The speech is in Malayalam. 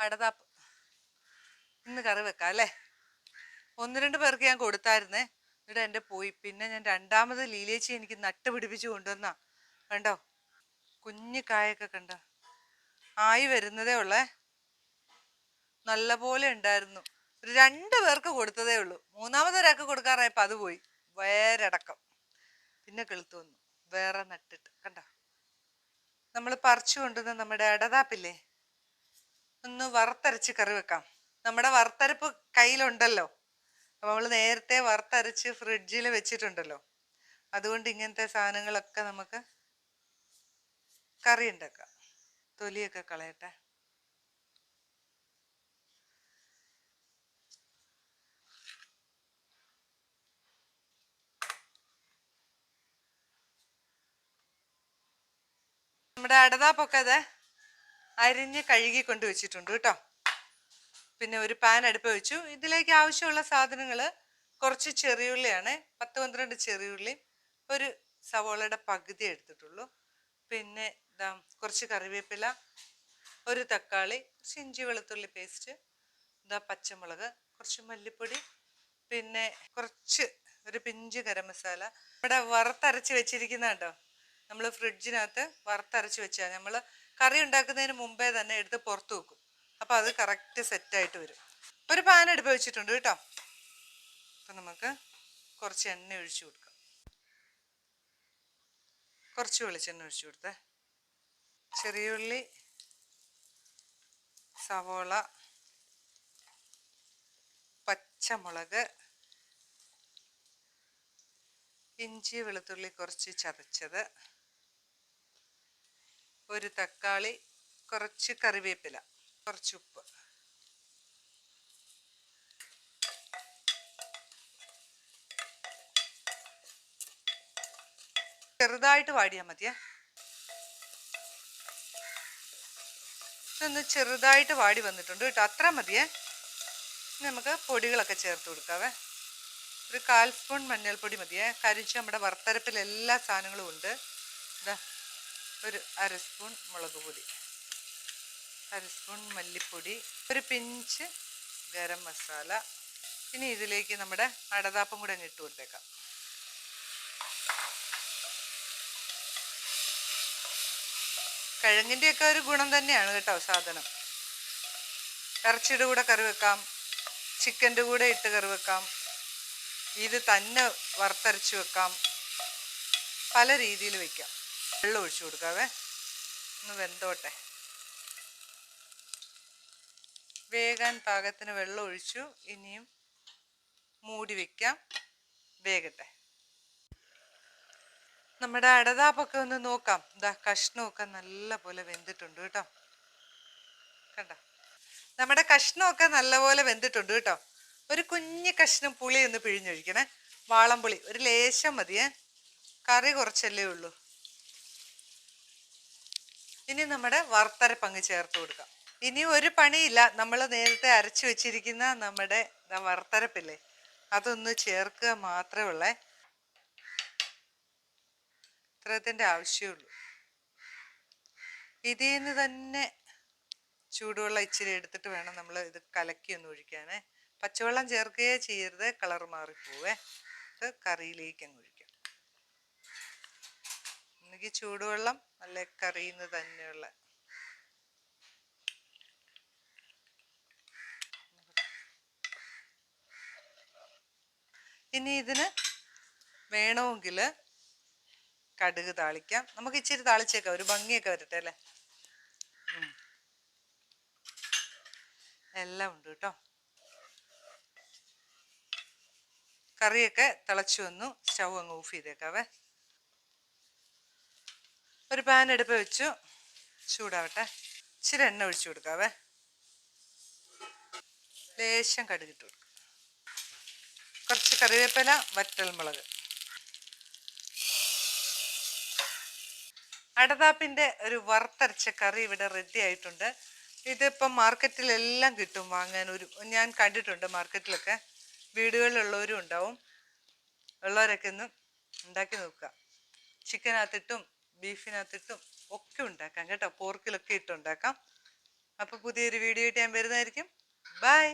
അടതാപ്പ്. ഇന്ന് കറി വെക്കാം അല്ലേ? ഒന്ന് രണ്ട് പേർക്ക് ഞാൻ കൊടുത്തായിരുന്നേ. എന്നിട്ട് എന്റെ പോയി. പിന്നെ ഞാൻ രണ്ടാമത് ലീലേച്ചി എനിക്ക് നട്ട് പിടിപ്പിച്ച് കൊണ്ടുവന്നാ. കണ്ടോ? കുഞ്ഞു കായൊക്കെ കണ്ടോ? ആയി വരുന്നതേ ഉള്ളേ. നല്ല പോലെ ഉണ്ടായിരുന്നു. ഒരു രണ്ട് പേർക്ക് കൊടുത്തതേ ഉള്ളൂ. മൂന്നാമതൊരാൾക്ക് കൊടുക്കാറായപ്പോൾ അത് പോയി. വേരടക്കം. പിന്നെ കെളുത്തു വന്നു. വേറെ നട്ടിട്ട്. കണ്ട? നമ്മൾ പറിച്ചു കൊണ്ടുവന്ന നമ്മുടെ അടതാപ്പില്ലേ? ഒന്ന് വറുത്തരച്ച് കറി വെക്കാം. നമ്മുടെ വറുത്തരപ്പ് കയ്യിലുണ്ടല്ലോ. നമ്മൾ നേരത്തെ വറുത്തരച്ച് ഫ്രിഡ്ജിൽ വെച്ചിട്ടുണ്ടല്ലോ. അതുകൊണ്ട് ഇങ്ങനത്തെ സാധനങ്ങളൊക്കെ നമുക്ക് കറി ഉണ്ടാക്കാം. തൊലിയൊക്കെ കളയട്ടെ. നമ്മുടെ അടതാപ്പൊക്കെ അത്. അരിഞ്ഞ് കഴുകി കൊണ്ട് വെച്ചിട്ടുണ്ട് കേട്ടോ. പിന്നെ ഒരു പാൻ അടുപ്പ് വെച്ചു. ഇതിലേക്ക് ആവശ്യമുള്ള സാധനങ്ങൾ കുറച്ച് ചെറിയുള്ളിയാണ്. പത്ത് പന്ത്രണ്ട് ചെറിയുള്ളി ഒരു സവോളയുടെ പകുതി എടുത്തിട്ടുള്ളൂ. പിന്നെ ഇതാ കുറച്ച് കറിവേപ്പില ഒരു തക്കാളി കുറച്ച് ഇഞ്ചി വെളുത്തുള്ളി പേസ്റ്റ് ഇതാ പച്ചമുളക് കുറച്ച് മല്ലിപ്പൊടി പിന്നെ കുറച്ച് ഒരു പിഞ്ച് ഗരം മസാല. ഇവിടെ വറുത്തരച്ച് വെച്ചിരിക്കുന്ന കേട്ടോ. നമ്മൾ ഫ്രിഡ്ജിനകത്ത് വറുത്തരച്ച് വെച്ചാൽ നമ്മൾ കറി ഉണ്ടാക്കുന്നതിന് മുമ്പേ തന്നെ എടുത്ത് പുറത്ത് വെക്കും. അപ്പോൾ അത് കറക്റ്റ് സെറ്റായിട്ട് വരും. ഒരു പാൻ എടുപ്പ് വെച്ചിട്ടുണ്ട് കേട്ടോ. അപ്പം നമുക്ക് കുറച്ച് എണ്ണ ഒഴിച്ചു കൊടുക്കാം. കുറച്ച് വെളിച്ചെണ്ണ ഒഴിച്ചു കൊടുത്തേ. ചെറിയ ഉള്ളി സവോള പച്ചമുളക് ഇഞ്ചി വെളുത്തുള്ളി കുറച്ച് ചതച്ചത്. ഒരു തക്കാളി കുറച്ച് കറിവേപ്പില കുറച്ച് ഉപ്പ്. ചെറുതായിട്ട് വാടിയാൽ മതിയേ. ഇതൊന്ന് ചെറുതായിട്ട് വാടി വന്നിട്ടുണ്ട് കേട്ടോ. അത്ര മതിയേ. നമുക്ക് പൊടികളൊക്കെ ചേർത്ത് കൊടുക്കാവേ. ഒരു കാൽ സ്പൂൺ മഞ്ഞൾപ്പൊടി മതിയേ. കരിച്ച് നമ്മുടെ വറുത്തരപ്പിൽ എല്ലാ സാധനങ്ങളും ഉണ്ട്. ഇതാ ഒരു അര സ്പൂൺ മുളക് പൊടി. അര സ്പൂൺ മല്ലിപ്പൊടി ഒരു പിഞ്ച് ഗരം മസാല. ഇനി ഇതിലേക്ക് നമ്മുടെ അടതാപ്പം കൂടെ അങ്ങ് ഇട്ട് കൊടുത്തേക്കാം. കിഴങ്ങിന്റെയൊക്കെ ഒരു ഗുണം തന്നെയാണ് കേട്ടോ സാധനം. ഇറച്ചിയുടെ കൂടെ കറി വെക്കാം ചിക്കന്റെ കൂടെ ഇട്ട് കറി വെക്കാം ഇത് തന്നെ വറുത്തരച്ച് വെക്കാം പല രീതിയിൽ വെക്കാം. വെള്ളം ഒഴിച്ചു കൊടുക്കാവേ. ഒന്ന് വെന്തോട്ടെ. വേകാൻ പാകത്തിന് വെള്ളം ഒഴിച്ചു ഇനിയും മൂടി വെക്കാം. വേകട്ടെ നമ്മുടെ അടതാപ്പൊക്കെ ഒന്ന് നോക്കാം. ഇതാ കഷ്ണമൊക്കെ നല്ല പോലെ വെന്തിട്ടുണ്ട് കേട്ടോ. കണ്ട? നമ്മുടെ കഷ്ണമൊക്കെ നല്ലപോലെ വെന്തിട്ടുണ്ട് കേട്ടോ. ഒരു കുഞ്ഞു കഷ്ണം പുളി ഒന്ന് പിഴിഞ്ഞൊഴിക്കണേ. വാളംപുളി. ഒരു ലേശം മതിയേ. കറി കുറച്ചല്ലേ ഉള്ളൂ. ഇനി നമ്മുടെ വറുത്തരപ്പങ്ങ് ചേർത്ത് കൊടുക്കാം. ഇനി ഒരു പണിയില്ല. നമ്മൾ നേരത്തെ അരച്ചു വെച്ചിരിക്കുന്ന നമ്മുടെ വറുത്തരപ്പില്ലേ? അതൊന്ന് ചേർക്കുക മാത്രമേ ഉള്ളേ. ഇത്രത്തിന്റെ ആവശ്യമുള്ളൂ ഇതിൽ നിന്ന് തന്നെ ചൂടുവെള്ളം ഇച്ചിരി എടുത്തിട്ട് വേണം നമ്മൾ ഇത് കലക്കി ഒന്ന് ഒഴിക്കാനേ. പച്ചവെള്ളം ചേർക്കുകയേ ചെയ്യരുത്. കളർ മാറിപ്പോവേ. ഇത് കറിയിലേക്ക് അങ്ങ് ഒഴിക്കാം. ഒന്നുകിൽ ചൂടുവെള്ളം നല്ല കറിയുന്ന തന്നെയുള്ള. ഇനി ഇതിന് വേണമെങ്കിൽ കടുക് താളിക്കാം. നമുക്ക് ഇച്ചിരി താളിച്ചേക്കാം. ഒരു ഭംഗിയൊക്കെ വരട്ടെ അല്ലേ? എല്ലാം ഉണ്ട് കേട്ടോ. കറിയൊക്കെ തിളച്ചു വന്നു. സ്റ്റൗ അങ്ങ് ഓഫ് ചെയ്തേക്കാവേ. ഒരു പാൻ എടുപ്പ് വെച്ചു. ചൂടാവട്ടെ. ഇച്ചിരി എണ്ണ ഒഴിച്ചു കൊടുക്കാവേ. ലേശം കടുകിട്ട് കൊടുക്കുക കുറച്ച് കറിവേപ്പില വറ്റൽമുളക് അടതാപ്പിന്റെ ഒരു വറുത്തരച്ച കറി ഇവിടെ റെഡി ആയിട്ടുണ്ട്. ഇതിപ്പം മാർക്കറ്റിലെല്ലാം കിട്ടും വാങ്ങാൻ. ഒരു ഞാൻ കണ്ടിട്ടുണ്ട് മാർക്കറ്റിലൊക്കെ. വീടുകളിലുള്ളവരും ഉണ്ടാവും. ഉള്ളവരൊക്കെ ഒന്ന് ഉണ്ടാക്കി നോക്കുക. ചിക്കനകത്തിട്ടും ബീഫിനകത്തിട്ടും ഒക്കെ ഉണ്ടാക്കാം കേട്ടോ. പോർക്കിലൊക്കെ ഇട്ടുണ്ടാക്കാം. അപ്പോൾ പുതിയൊരു വീഡിയോ ആയിട്ട് ഞാൻ വരുന്നതായിരിക്കും. ബൈ